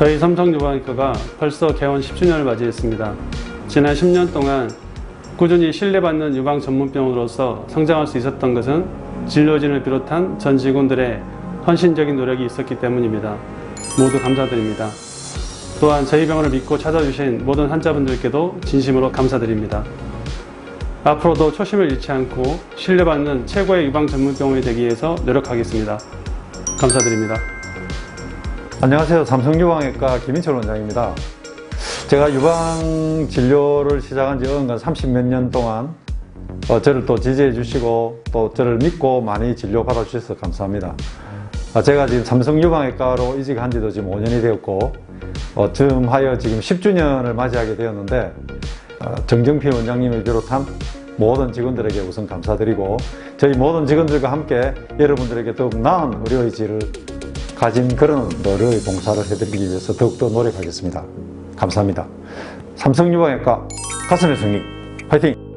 저희 삼성유방외과가 벌써 개원 10주년을 맞이했습니다. 지난 10년 동안 꾸준히 신뢰받는 유방 전문병원으로서 성장할 수 있었던 것은 진료진을 비롯한 전 직원들의 헌신적인 노력이 있었기 때문입니다. 모두 감사드립니다. 또한 저희 병원을 믿고 찾아주신 모든 환자분들께도 진심으로 감사드립니다. 앞으로도 초심을 잃지 않고 신뢰받는 최고의 유방 전문병원이 되기 위해서 노력하겠습니다. 감사드립니다. 안녕하세요. 삼성유방외과 김인철 원장입니다. 제가 유방 진료를 시작한 지 어언간 30몇 년 동안 어, 저를 또 지지해 주시고 또 저를 믿고 많이 진료 받아 주셔서 감사합니다. 아, 제가 지금 삼성유방외과로 이직한 지도 지금 5년이 되었고 어, 즈음하여 지금 10주년을 맞이하게 되었는데 어, 정정필 원장님을 비롯한 모든 직원들에게 우선 감사드리고 저희 모든 직원들과 함께 여러분들에게 더욱 나은 의료의지를 가진 그런 의료의 봉사를 해드리기 위해서 더욱더 노력하겠습니다. 감사합니다. 삼성유방외과 가슴의 승리 화이팅!